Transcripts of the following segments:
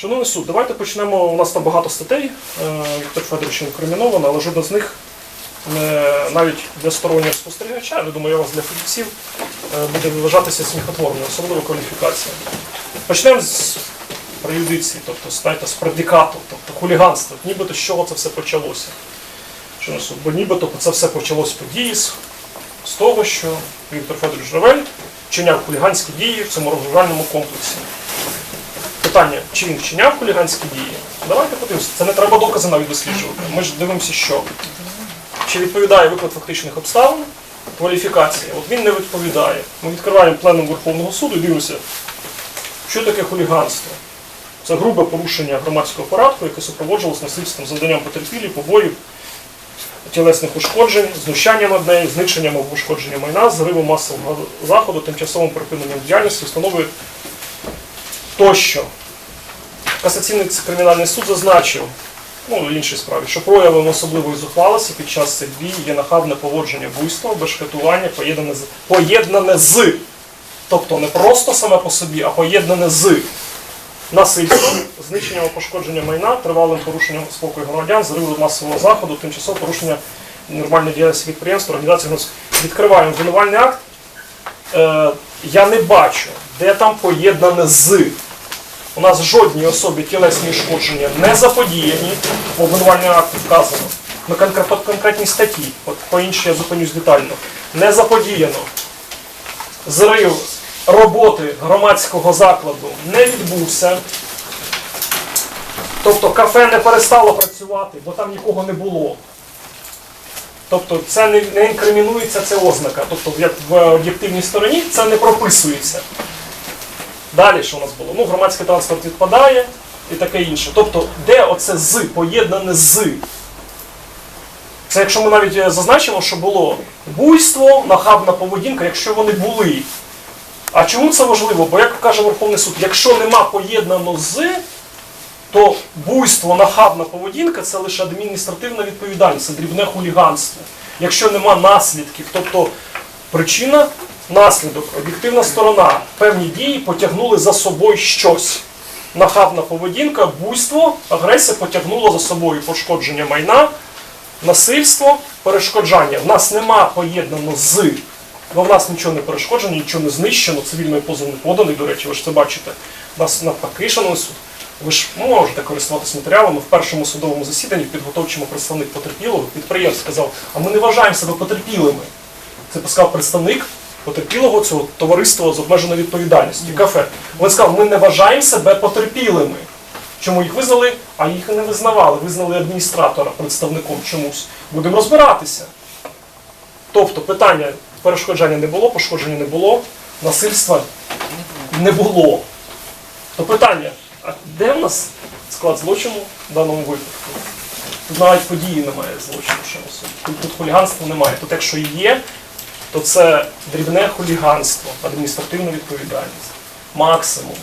Шановний суд, давайте почнемо. У нас там багато статей. е, Віктор Федорович інкриміновано, але жодна з них навіть для стороннього спостерігача, я думаю, я вас для фахівців е, буде вважатися сміхотворною, особливо кваліфікація. Почнемо з преюдиції, тобто знаєте, з предикату, тобто хуліганства. Нібито з чого це все почалося. Шановний суд, бо нібито це все почалось події з, з того, що Віктор Федорович Жравель вчиняв хуліганські дії в цьому розважальному комплексі. Питання, чи він вчиняв хуліганські дії? Давайте подивимося. Це не треба докази навіть досліджувати. Ми ж дивимося, що. Чи відповідає виклад фактичних обставин, кваліфікація. От він не відповідає. Ми відкриваємо пленум Верховного суду і дивимося, що таке хуліганство. Це грубе порушення громадського порядку, яке супроводжувалось насильством, завданням потерпілі, побоїв, тілесних ушкоджень, знущання над нею, зникшенням або ушкодження майна, зривом масового заходу, тимчасовим припиненням діяльності, встановлює тощо. Касаційний кримінальний суд зазначив, ну, в іншій справі, що проявом особливої зухвалості під час цих дій є нахабне поводження буйства, бешкетування, поєднане з, поєднане з, тобто не просто саме по собі, а поєднане з насильством, знищенням або пошкодженням майна, тривалим порушенням спокою громадян, зривом масового заходу, тимчасове порушення нормальної діяльності підприємств, організації. Відкриваємо обвинувальний акт. Е, я не бачу, де там поєднане з. У нас жодній особі тілесні ушкодження не заподіяні, в обвинувальному акті вказано. На конкрет- конкретній статті, от по іншій я зупинюсь детально, не заподіяно. Зрив роботи громадського закладу не відбувся. Тобто кафе не перестало працювати, бо там нікого не було. Тобто це не інкримінується, це ознака. Тобто як в об'єктивній стороні це не прописується. Далі що у нас було? Ну, громадський транспорт відпадає і таке інше. Тобто, де оце з, поєднане з? Це якщо ми навіть е, зазначимо, що було буйство, нахабна поведінка, якщо вони були. А чому це важливо? Бо як каже Верховний суд, якщо нема поєднано з, то буйство, нахабна поведінка це лише адміністративна відповідальність, це дрібне хуліганство. Якщо нема наслідків, тобто причина, наслідок, об'єктивна сторона, певні дії потягнули за собою щось. Нахабна поведінка, буйство, агресія потягнула за собою пошкодження майна, насильство, перешкоджання. В нас нема поєднано з. Бо в нас нічого не перешкоджено, нічого не знищено, цивільний позов не поданий, до речі, ви ж це бачите. У нас навпаки, шановний суд. Ви ж можете користуватися матеріалами в першому судовому засіданні, в підготовчому представник потерпілого, підприємств сказав, а ми не вважаємо себе потерпілими. Це сказав представник потерпілого цього товариства з обмеженою відповідальністю, кафе. Він сказав, ми не вважаємо себе потерпілими. Чому їх визнали, а їх не визнавали, визнали адміністратора представником чомусь. Будемо розбиратися. Тобто питання перешкоджання не було, пошкодження не було, насильства не було. То питання, а де в нас склад злочину в даному випадку? Тут навіть події немає злочину. Тут, тут хуліганства немає. Тут якщо є, то це дрібне хуліганство, адміністративна відповідальність. Максимум.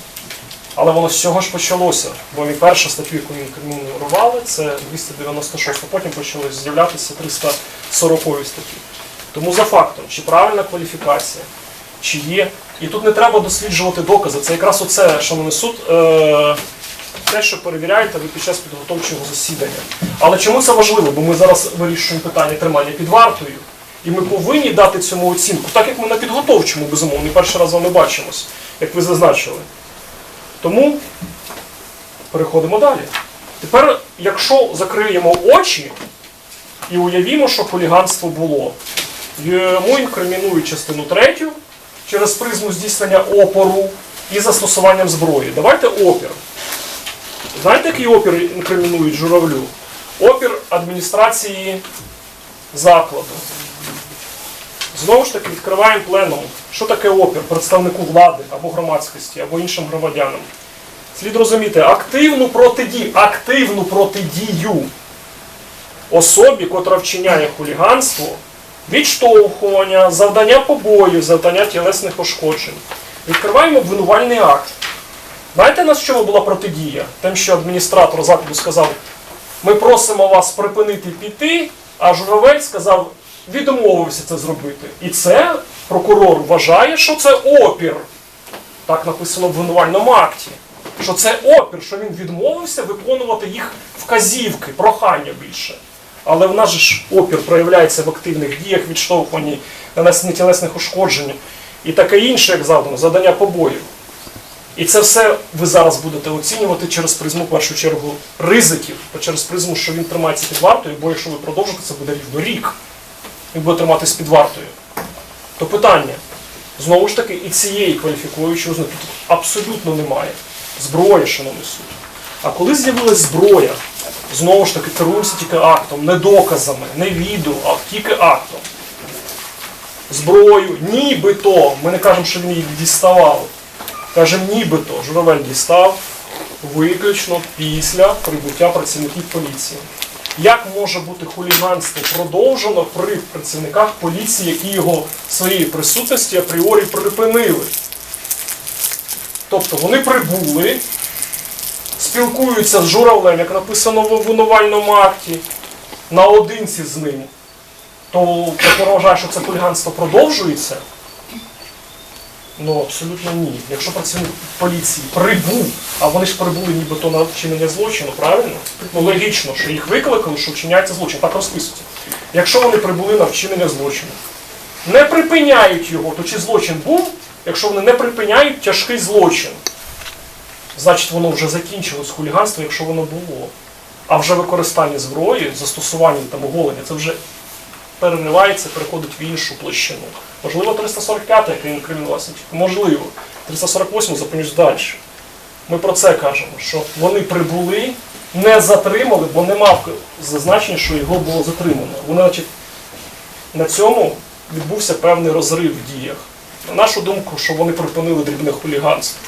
Але воно з чого ж почалося? Бо ми перша статтю, яку інкримінували, це 296, а потім почали з'являтися 340 статті. Тому за фактом, чи правильна кваліфікація, чи є. І тут не треба досліджувати докази. Це якраз оце, шановний суд, е, те, що перевіряєте ви під час підготовчого засідання. Але чому це важливо? Бо ми зараз вирішуємо питання тримання під вартою. І ми повинні дати цьому оцінку, так як ми на підготовчому, безумовно, і перший раз з вами бачимось, як ви зазначили. Тому переходимо далі. Тепер, якщо закриємо очі і уявімо, що хуліганство було, йому інкримінують частину третю через призму здійснення опору і застосуванням зброї. Давайте опір. Знаєте, який опір інкримінують журавлю? Опір адміністрації закладу. Знову ж таки, відкриваємо пленум. Що таке опір представнику влади або громадськості, або іншим громадянам? Слід розуміти, активну протидію, активну протидію особі, котра вчиняє хуліганство, відштовхування, завдання побоїв, завдання тілесних пошкоджень. Відкриваємо обвинувальний акт. Знаєте, на що була протидія? Тим, що адміністратор закладу сказав, ми просимо вас припинити піти, а журавель сказав, відмовився це зробити. І це прокурор вважає, що це опір. Так написано в обвинувальному акті. що це опір, що він відмовився виконувати їх вказівки, прохання більше. Але в нас же ж опір проявляється в активних діях, відштовхуванні, нанесенні тілесних ушкоджень і таке інше, як завдано, завдання побоїв. І це все ви зараз будете оцінювати через призму, в першу чергу, ризиків, через призму, що він тримається під вартою, бо якщо ви продовжите, це буде рівно рік. Він буде триматись під вартою. То питання, знову ж таки, і цієї кваліфікуючої ознаки тут абсолютно немає. Зброя, шановний суд. А коли з'явилась зброя, знову ж таки, керуємося тільки актом, не доказами, не відео, а тільки актом. Зброю, нібито, ми не кажемо, що він її діставав. Кажемо, нібито журавель дістав виключно після прибуття працівників поліції. Як може бути хуліганство продовжено при працівниках поліції, які його своєю присутності апріорі припинили? Тобто вони прибули, спілкуються з журавлем, як написано в обвинувальному акті, наодинці з ним, то прокурор вважає, що це хуліганство продовжується. Ну, абсолютно ні. Якщо працівник поліції прибув, а вони ж прибули нібито на вчинення злочину, правильно? Ну логічно, що їх викликали, що вчиняється злочин. Так розписується. Якщо вони прибули на вчинення злочину, не припиняють його, то чи злочин був, якщо вони не припиняють тяжкий злочин, значить воно вже закінчилось хуліганство, якщо воно було. А вже використання зброї, застосування там оголення, це вже переривається, переходить в іншу площину. Можливо, 345 яка інкримінувалася, можливо. 348 зупинюсь далі. Ми про це кажемо, що вони прибули, не затримали, бо нема зазначення, що його було затримано. Вони, значить, на цьому відбувся певний розрив в діях. На нашу думку, що вони припинили дрібне хуліганство.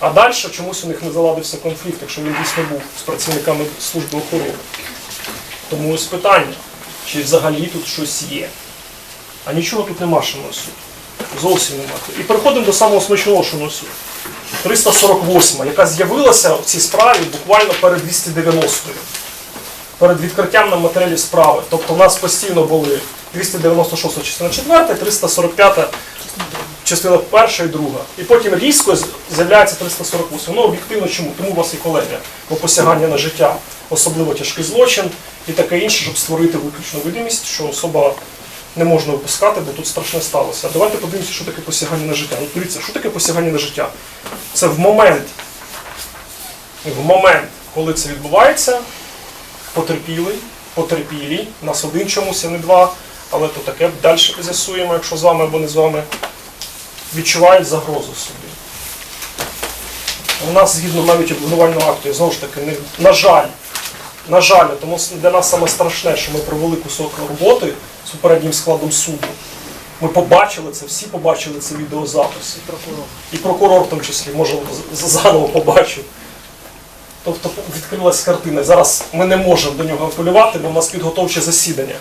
А далі чомусь у них не заладився конфлікт, якщо він дійсно був з працівниками служби охорони. Тому ось питання, чи взагалі тут щось є. А нічого тут нема, що суд. Зовсім нема. І переходимо до самого смачного, що суд. 348, яка з'явилася в цій справі буквально перед 290-ю. Перед відкриттям на матеріалі справи. Тобто в нас постійно були 296 частина 4, 345 частина 1 і 2. І потім різко з'являється 348. Ну, об'єктивно чому? Тому у вас і колегія по посягання на життя, особливо тяжкий злочин і таке інше, щоб створити виключну видимість, що особа не можна випускати, бо тут страшне сталося. Давайте подивимося, що таке посягання на життя. Ну, дивіться, що таке посягання на життя? Це в момент, в момент, коли це відбувається, потерпілий, потерпілі, нас один чомусь, а не два, але то таке далі з'ясуємо, якщо з вами або не з вами, відчувають загрозу собі. У нас згідно навіть обвинувального акту, і знову ж таки, не, на жаль, на жаль, тому для нас саме страшне, що ми провели кусок роботи з попереднім складом суду. Ми побачили це, всі побачили це відеозаписи. І прокурор в тому числі, може, заново побачив. Тобто відкрилась картина. Зараз ми не можемо до нього апелювати, бо в нас підготовче засідання.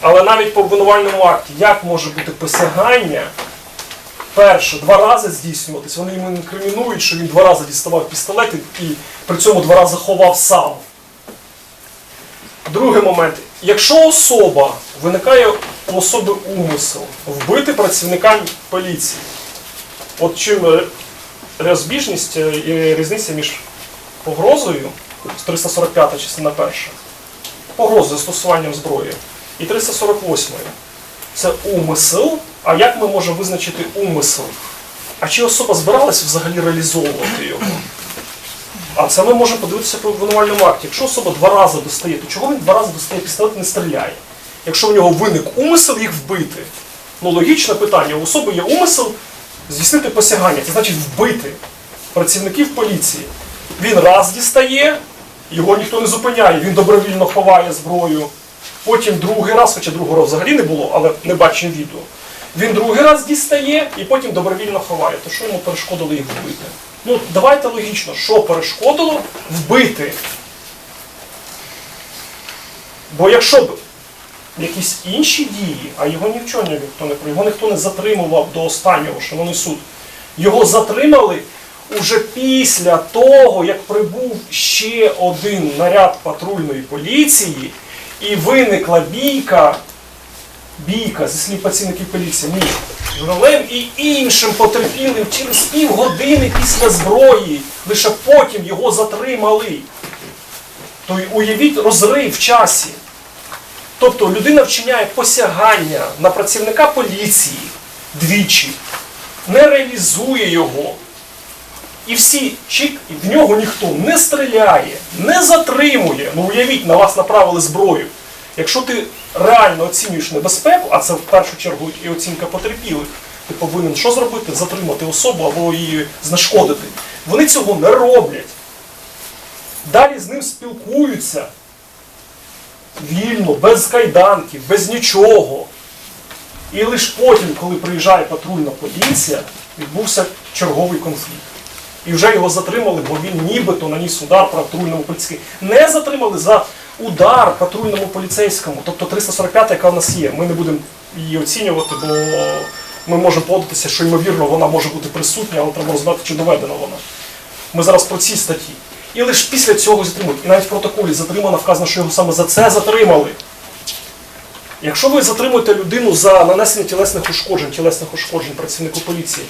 Але навіть по обвинувальному акті, як може бути посягання, перше, два рази здійснюватись, вони йому інкримінують, що він два рази діставав пістолет і при цьому два рази ховав сам. Другий момент. Якщо особа виникає у особи умисел вбити працівника поліції, от чим розбіжність е, і різниця між погрозою, 345 частина перша, погрозою застосуванням зброї, і 348 це умисел. А як ми можемо визначити умисел? А чи особа збиралась взагалі реалізовувати його? А це ми можемо подивитися по обвинувальному акті. Якщо особа два рази достає, то чого він два рази достає пістолет і не стріляє? Якщо в нього виник умисел їх вбити, ну логічне питання, у особи є умисел здійснити посягання, це значить вбити працівників поліції. Він раз дістає, його ніхто не зупиняє, він добровільно ховає зброю. Потім другий раз, хоча другого разу взагалі не було, але не бачимо відео. Він другий раз дістає і потім добровільно ховає. То що йому перешкодило їх вбити? Ну, давайте логічно, що перешкодило вбити. Бо якщо б якісь інші дії, а його ні в чому ніхто не про його ніхто не затримував до останнього, шановний суд. Його затримали уже після того, як прибув ще один наряд патрульної поліції, і виникла бійка бійка зі слів працівників поліції між журавлем і іншим потерпілим через півгодини після зброї. Лише потім його затримали. То уявіть розрив в часі. Тобто людина вчиняє посягання на працівника поліції двічі, не реалізує його. І всі чик, і в нього ніхто не стріляє, не затримує. Ну уявіть, на вас направили зброю. Якщо ти реально оцінюєш небезпеку, а це в першу чергу і оцінка потерпілих, ти повинен що зробити? Затримати особу або її знешкодити. Вони цього не роблять. Далі з ним спілкуються вільно, без кайданків, без нічого. І лише потім, коли приїжджає патрульна поліція, відбувся черговий конфлікт. І вже його затримали, бо він нібито наніс удар патрульному поліцейському. Не затримали за удар патрульному поліцейському, тобто 345, яка в нас є. Ми не будемо її оцінювати, бо ми можемо податися, що ймовірно вона може бути присутня, але треба розглядати, чи доведена вона. Ми зараз про ці статті. І лише після цього затримують. І навіть в протоколі затримано вказано, що його саме за це затримали. Якщо ви затримуєте людину за нанесення тілесних ушкоджень, тілесних ушкоджень працівнику поліції,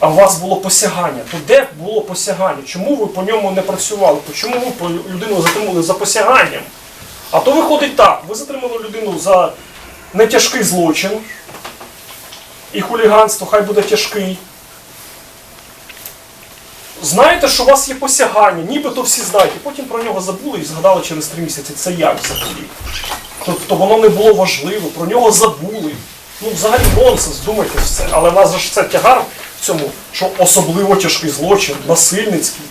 а у вас було посягання, то де було посягання? Чому ви по ньому не працювали? Чому ви людину затримали за посяганням? А то виходить так, ви затримали людину за нетяжкий злочин, і хуліганство хай буде тяжкий. Знаєте, що у вас є посягання, нібито всі знають, і потім про нього забули і згадали через три місяці. Це як взагалі? Тобто воно не було важливо, про нього забули. Ну, взагалі нонсенс, думайте в це. Але в нас же ж це тягар цьому, що особливо тяжкий злочин, насильницький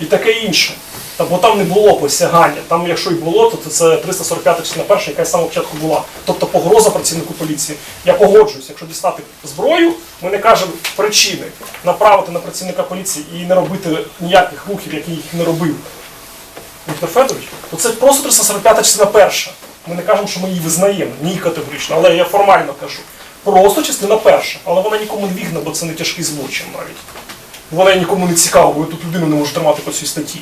і таке інше. Та, бо там не було посягання. Там, якщо і було, то це 345 частина перша, яка з самого початку була. Тобто погроза працівнику поліції. Я погоджуюсь, якщо дістати зброю, ми не кажемо причини направити на працівника поліції і не робити ніяких рухів, які їх не робив. Віктор Федорович, то це просто 345 частина перша. Ми не кажемо, що ми її визнаємо, ні категорично, але я формально кажу. Просто частина перша, але вона нікому не вігна, бо це не тяжкий злочин навіть. Вона нікому не цікава, бо тут людину не можу тримати по цій статті.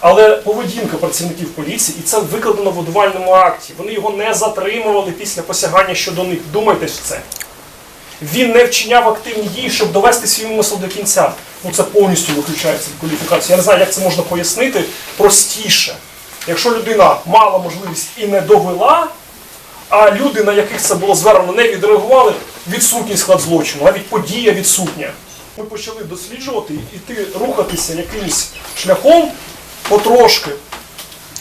Але поведінка працівників поліції, і це викладено в будувальному акті. Вони його не затримували після посягання щодо них. Думайтесь в це. Він не вчиняв активні дії, щоб довести свій умисел до кінця. Ну це повністю виключається в кваліфікацію. Я не знаю, як це можна пояснити простіше. Якщо людина мала можливість і не довела, а люди, на яких це було звернено, не відреагували, відсутній склад злочину, навіть подія відсутня. Ми почали досліджувати і йти рухатися якимось шляхом потрошки,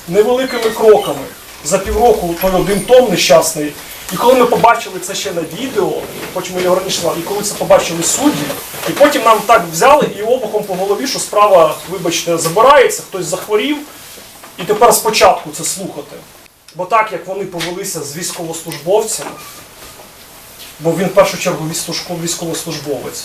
невеликими кроками. За півроку той один том нещасний. І коли ми побачили це ще на відео, хоч ми його раніше і коли це побачили судді, і потім нам так взяли і обухом по голові, що справа, вибачте, забирається, хтось захворів, і тепер спочатку це слухати. Бо так як вони повелися з військовослужбовцями, бо він в першу чергу військовослужбовець,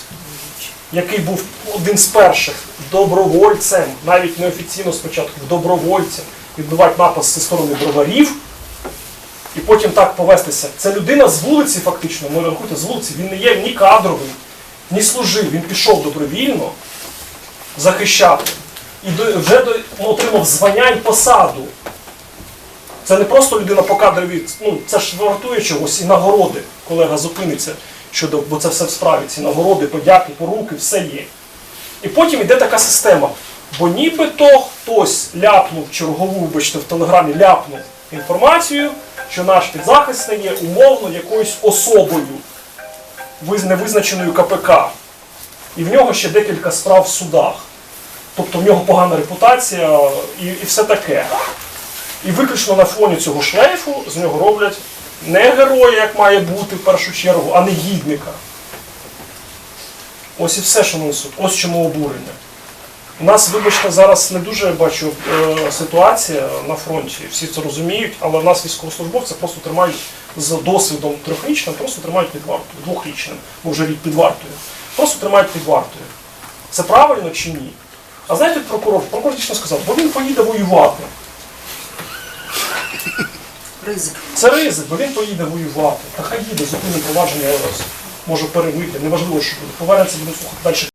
який був один з перших добровольцем, навіть неофіційно спочатку, добровольцем, відбивати напад зі сторони броварів, і потім так повестися. Це людина з вулиці, фактично, ми рахуйте, з вулиці, він не є ні кадровий, ні служив, він пішов добровільно захищати. І вже отримав звання і посаду. Це не просто людина по кадрові, ну це ж вартує чогось і нагороди. Колега зупиниться щодо, бо це все в справі. Ці нагороди, подяки, поруки, все є. І потім йде така система. Бо нібито хтось ляпнув чергову, вибачте, в телеграмі ляпнув інформацію, що наш підзахисний є умовно якоюсь особою, невизначеною КПК. І в нього ще декілька справ в судах. Тобто в нього погана репутація і, і все таке. І виключно на фоні цього шлейфу з нього роблять не героя, як має бути в першу чергу, а негідника. Ось і все, що несуть. Ось чому обурення. У нас, вибачте, зараз не дуже бачу е, ситуація на фронті, всі це розуміють, але в нас військовослужбовці просто тримають з досвідом трьохрічним, просто тримають під вартою, двохрічним, бо вже рік під вартою. Просто тримають під вартою. Це правильно чи ні? А знаєте, прокурор, прокурор дійсно сказав, бо він поїде воювати. Ризик. Це ризик, бо він поїде воювати. Та хай їде, зупинить провадження, може перевити, неважливо, що буде. Повернеться, буде слухати далі